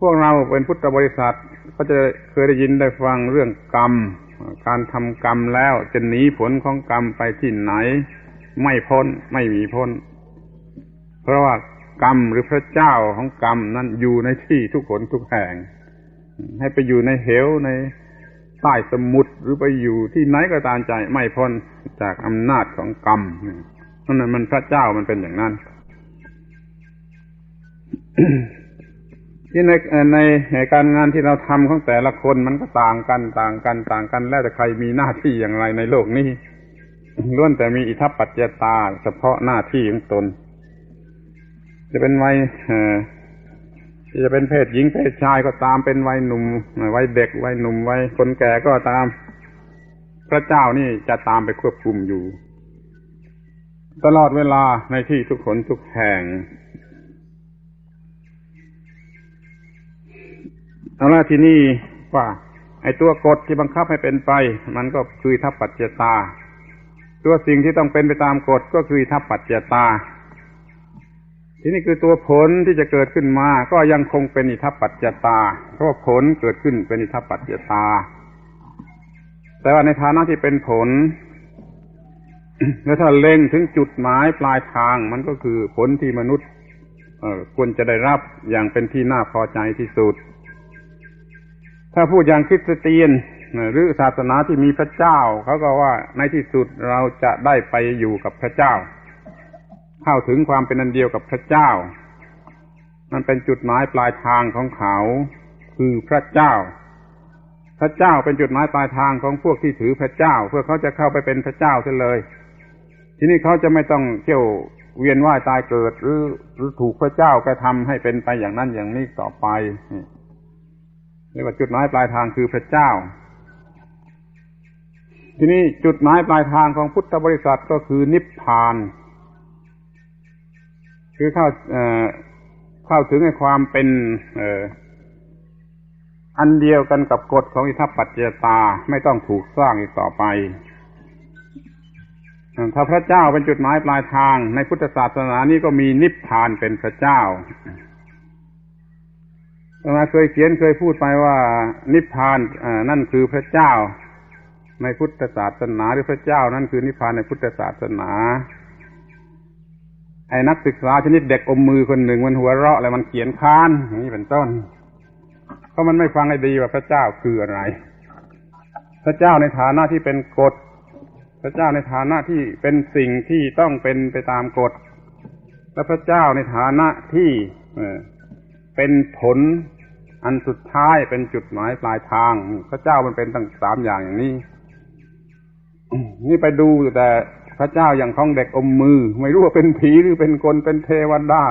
พวกเราเป็นพุทธบริษัทก็จะเคยได้ยินได้ฟังเรื่องกรรม การทำกรรมแล้วจะหนีผลของกรรมไปที่ไหน ไม่พ้นไม่มีพ้น เพราะว่ากรรมหรือพระเจ้าของกรรมนั้นอยู่ในที่ทุกคนทุกแห่ง ให้ไปอยู่ในเหวในใต้สมุทรหรือไปอยู่ที่ไหนก็ตามใจไม่พ้นจากอำนาจของกรรมนั่นมันพระเจ้ามันเป็นอย่างนั้น ที่ในในการงานที่เราทำของแต่ละคนมันก็ต่างกันต่างกันต่างกัน แล้วแต่ใครมีหน้าที่อย่างไรในโลกนี้ล้วนแต่มีอิทัปปัจจตา เฉพาะหน้าที่ของตน จะเป็นวัยจะเป็นเพศหญิงเพศชายก็ตามเป็นวัยหนุ่มวัยเด็กวัยหนุ่มวัยคนแก่ก็ตาม พระเจ้านี่จะตามไปควบคุมอยู่ ตลอดเวลาในที่ทุกคนทุกแห่ง เอาละทีนี้ว่า ไอ้ตัวกฎที่บังคับให้เป็นไป มันก็คือทัพปัจจตา ตัวสิ่งที่ต้องเป็นไปตามกฎก็คือทัพปัจจตา ทีนี้คือตัวผลที่จะเกิดขึ้นมา ก็ยังคงเป็นอิทัปปัจจตา เพราะผลเกิดขึ้นเป็นอิทัปปัจจตา แต่ว่าในฐานะที่เป็นผลแล้วถ้าเล็งถึงจุดหมายปลายทางมันก็คือผลที่มนุษย์ควรจะได้รับอย่างเป็นที่น่าพอใจที่สุด ถ้าพูดอย่างคริสเตียนหรือศาสนาที่มีพระเจ้าเขาก็ว่าในที่สุดเราจะได้ไปอยู่กับพระเจ้า เข้าถึงความเป็นอันเดียวกับพระเจ้า มันเป็นจุดหมายปลายทางของเขาคือพระเจ้า พระเจ้าเป็นจุดหมายปลายทางของพวกที่ถือพระเจ้า เพื่อเขาจะเข้าไปเป็นพระเจ้าเสียเลย ทีนี้เขาจะไม่ต้องเที่ยวเวียนว่ายตายเกิดหรือหรือถูกพระเจ้ากระทำให้เป็นไปอย่างนั้นอย่างนี้ต่อไป เรียกว่าจุดหมายปลายทางคือพระเจ้า ทีนี้จุดหมายปลายทางของพุทธบริษัทก็คือนิพพาน คือเข้าเข้าถึงในความเป็นอันเดียวกันกับกฎของอิทัปปัจเจตาไม่ต้องถูกสร้างอีกต่อไป ถ้าพระเจ้าเป็นจุดหมายปลายทางในพุทธศาสนานี้ก็มีนิพพานเป็นพระเจ้า มาเคยเขียนเคยพูดไปว่า นิพพานนั่นคือพระเจ้า ในพุทธศาสนาหรือพระเจ้า นั่นคือนิพพานในพุทธศาสนา ไอ้นักศึกษาชนิดเด็กอมมือคนหนึ่งมันหัวเราะแล้วมันเขียนค้านอย่างนี้เป็นต้น เพราะมันไม่ฟังให้ดีว่าพระเจ้าคืออะไร พระเจ้าในฐานะที่เป็นกฎ พระเจ้าในฐานะที่เป็นสิ่งที่ต้องเป็นไปตามกฎ และพระเจ้าในฐานะที่เป็นผล อันสุดท้ายเป็นจุดหมายปลายทาง พระเจ้ามันเป็นตั้งสามอย่างอย่างนี้นี่ไปดูแต่พระเจ้าอย่างของเด็กอมมือ ไม่รู้ว่าเป็นผีหรือเป็นคนเป็นเทวดา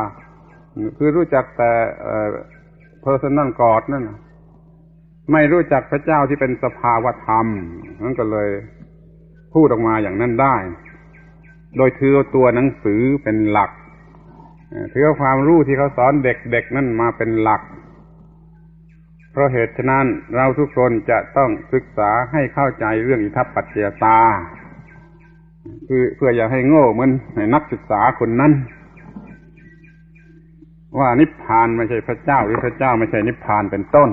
คือรู้จักแต่เพอร์ซันนั่นกอดนั่นไม่รู้จักพระเจ้าที่เป็นสภาวธรรมนั่นก็เลยพูดออกมาอย่างนั้นได้ โดยถือตัวหนังสือเป็นหลักถือความรู้ที่เขาสอนเด็กๆนั่นมาเป็นหลัก เพราะเหตุฉะนั้นเราทุกคนจะต้องศึกษาให้เข้าใจเรื่องอิทัปปัจเจตา คือเพื่ออย่าให้โง่เหมือนนักศึกษาคนนั้น ว่านิพพานไม่ใช่พระเจ้าหรือพระเจ้าไม่ใช่นิพพานเป็นต้น